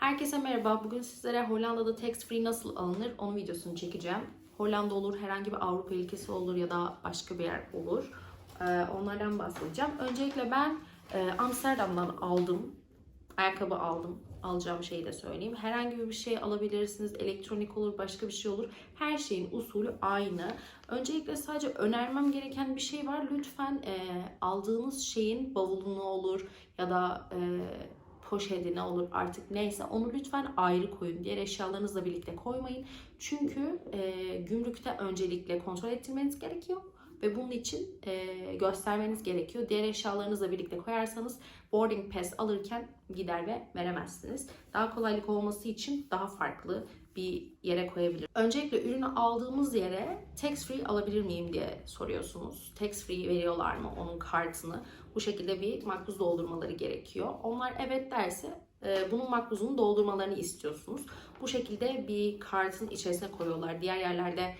Herkese merhaba. Bugün sizlere Hollanda'da tax free nasıl alınır onun videosunu çekeceğim. Hollanda olur, herhangi bir Avrupa ülkesi olur ya da başka bir yer olur. Ee, onlardan bahsedeceğim. Öncelikle ben e, Amsterdam'dan aldım. Ayakkabı aldım. Alacağım şeyi de söyleyeyim. Herhangi bir şey alabilirsiniz. Elektronik olur, başka bir şey olur. Her şeyin usulü aynı. Öncelikle sadece önermem gereken bir şey var. Lütfen e, aldığınız şeyin bavulunu olur ya da e, poşetine olur artık neyse onu lütfen ayrı koyun. Diğer eşyalarınızla birlikte koymayın. Çünkü e, gümrükte öncelikle kontrol ettirmeniz gerekiyor ve bunun için e, göstermeniz gerekiyor. Diğer eşyalarınızla birlikte koyarsanız boarding pass alırken gider ve veremezsiniz. Daha kolaylık olması için daha farklı bir yere koyabilir. Öncelikle ürünü aldığımız yere tax free alabilir miyim diye soruyorsunuz. Tax free veriyorlar mı onun kartını? Bu şekilde bir makbuz doldurmaları gerekiyor. Onlar evet derse e, bunun makbuzunu doldurmalarını istiyorsunuz. Bu şekilde bir kartın içerisine koyuyorlar. Diğer yerlerde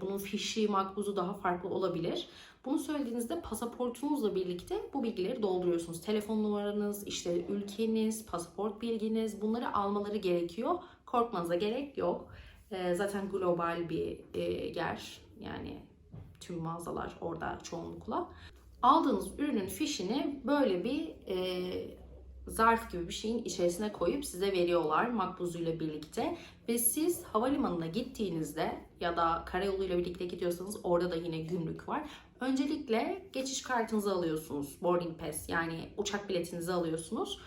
bunun fişi, makbuzu daha farklı olabilir. Bunu söylediğinizde pasaportunuzla birlikte bu bilgileri dolduruyorsunuz. Telefon numaranız, işte ülkeniz, pasaport bilginiz bunları almaları gerekiyor. Korkmanıza gerek yok. E, zaten global bir e, yer. Yani tüm mağazalar orada çoğunlukla. Aldığınız ürünün fişini böyle bir e, zarf gibi bir şeyin içerisine koyup size veriyorlar makbuzuyla birlikte. Ve siz havalimanına gittiğinizde ya da karayoluyla birlikte gidiyorsanız orada da yine gümrük var. Öncelikle geçiş kartınızı alıyorsunuz. Boarding pass yani uçak biletinizi alıyorsunuz.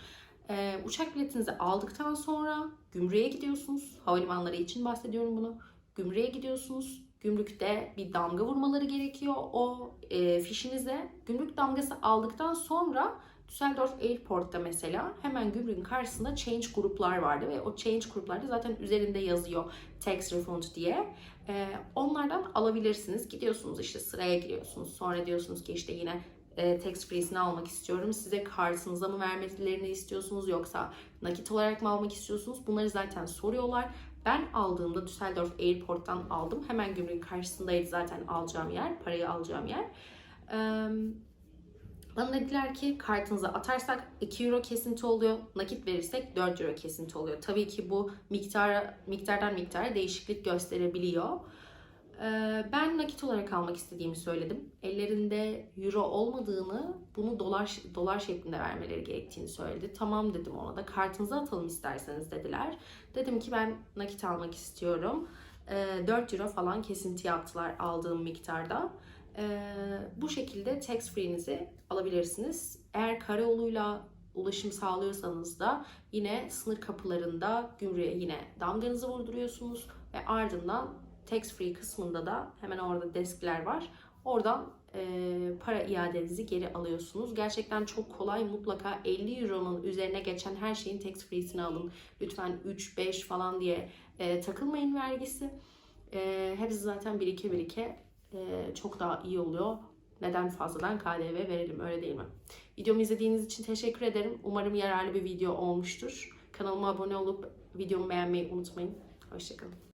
Ee, uçak biletinizi aldıktan sonra gümrüğe gidiyorsunuz. Havalimanları için bahsediyorum bunu. Gümrüğe gidiyorsunuz. Gümrükte bir damga vurmaları gerekiyor o e, fişinize. Gümrük damgası aldıktan sonra Düsseldorf Airport'ta mesela hemen gümrüğün karşısında change gruplar vardı ve o change gruplarda zaten üzerinde yazıyor tax refund diye. Ee, onlardan alabilirsiniz. Gidiyorsunuz işte sıraya giriyorsunuz. Sonra diyorsunuz ki işte yine e, tax free'sini almak istiyorum. Size kartınıza mı vermelerini istiyorsunuz yoksa nakit olarak mı almak istiyorsunuz? Bunları zaten soruyorlar. Ben aldığımda Düsseldorf Airport'tan aldım. Hemen gümrüğün karşısındaydı zaten alacağım yer, parayı alacağım yer. Ee, bana dediler ki kartınıza atarsak 2 euro kesinti oluyor. Nakit verirsek 4 euro kesinti oluyor. Tabii ki bu miktara, miktardan miktara değişiklik gösterebiliyor. Ee, ben nakit olarak almak istediğimi söyledim. Ellerinde euro olmadığını, bunu dolar dolar şeklinde vermeleri gerektiğini söyledi. Tamam dedim ona da. Kartınıza atalım isterseniz dediler. Dedim ki ben nakit almak istiyorum. Ee, 4 euro falan kesinti yaptılar aldığım miktarda. Ee, bu şekilde tax free'nizi alabilirsiniz. Eğer karayoluyla ulaşım sağlıyorsanız da yine sınır kapılarında gümrüğe yine damganızı vurduruyorsunuz ve ardından tax free kısmında da hemen orada deskler var. Oradan e, para iadenizi geri alıyorsunuz. Gerçekten çok kolay. Mutlaka 50 euronun üzerine geçen her şeyin tax free'sini alın. Lütfen 3, 5 falan diye e, takılmayın vergisi. E, hepsi zaten birike birike e, çok daha iyi oluyor. Neden fazladan KDV verelim öyle değil mi? Videomu izlediğiniz için teşekkür ederim. Umarım yararlı bir video olmuştur. Kanalıma abone olup videomu beğenmeyi unutmayın. Hoşçakalın.